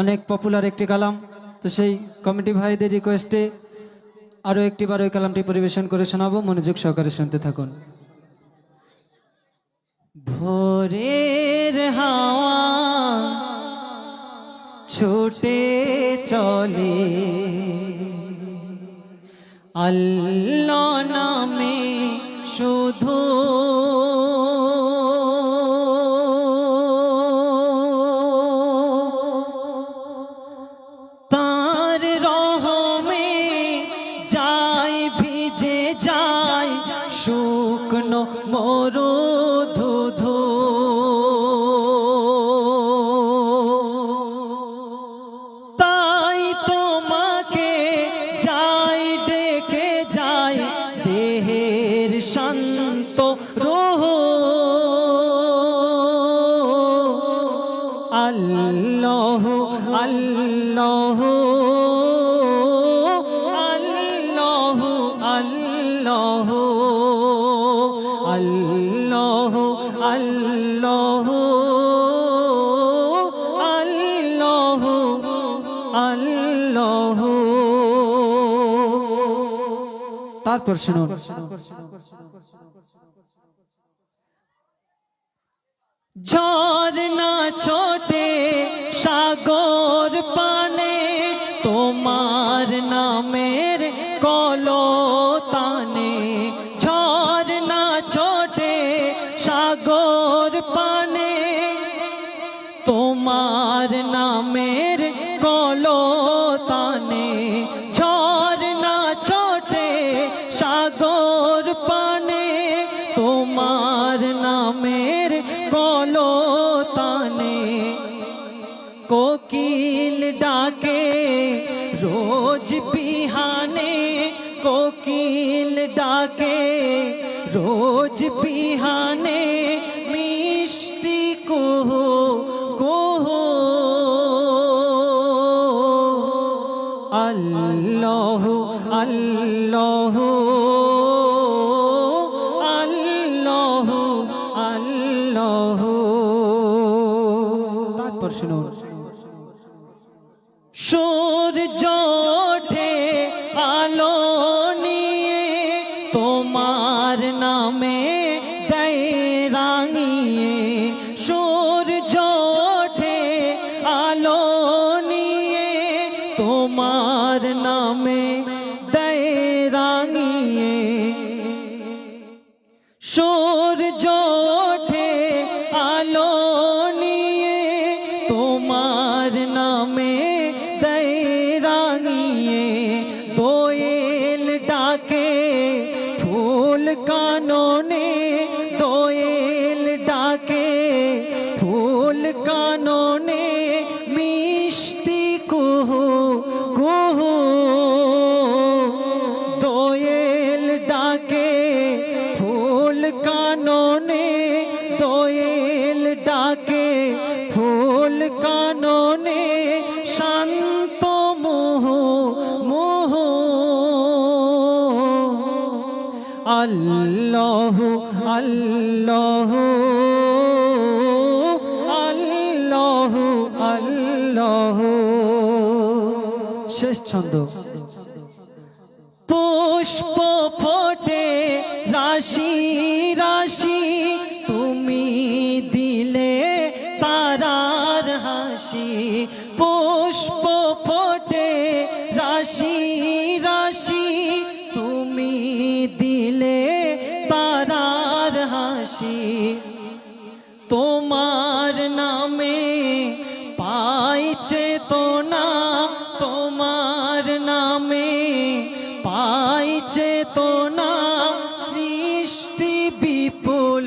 অনেক পপুলার একটি কালাম। তো সেই কমিটি ভাইদের রিকোয়েস্টে আরও একটিবার ওই কালামটি পরিবেশন করে শোনাবো। মনোযোগ সহকারে শুনতে থাকুন। ভোরের হাওয়া ছোটে চলে। আল্লাহ নামে শুধু যাই শুকনো মরু ধুধু তাই তোমাকে যাই ডেকে যাই দেহের শান্ত রোহ। আল্লাহ আল্লাহ। আল্লাহ আল্লাহ আল্লাহ আল্লাহ। তারপর শুনুন ঝর্ণা ছোটে সাগর পানে তোমার নামের কলতানে তোমার নামের কলতানে ঝর্ণা ছোটে, সাগর পানে, তোমার নামের কলতানে কোকিল ডাকে, রোজ বিহানে, কোকিল ডাকে, রোজ বিহানে শুনুন। সূর্য কাননে শান্ত মোহ মোহ। আল্লাহ আল্লাহ আল্লাহ আল্লাহ। শেষ ছন্দ। পুষ্প ফোটে রাশি পুষ্প ফোটে, রাশি রাশি, তুমি দিলে তারার হাসি। তোমার নামে পাইছে তো না, তোমার নামে পাইছে তো না, সৃষ্টি বিপুল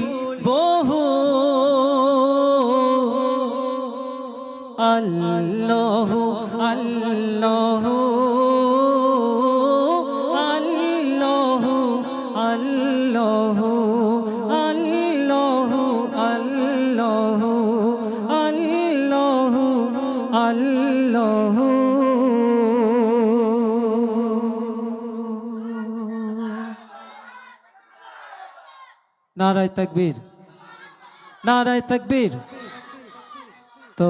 আল্লাহ আল্লাহ আল্লাহ আল্লাহ আল্লাহ আল্লাহ আল্লাহ আল্লাহ। নারায় তকবীর নারায় তকবীর। তো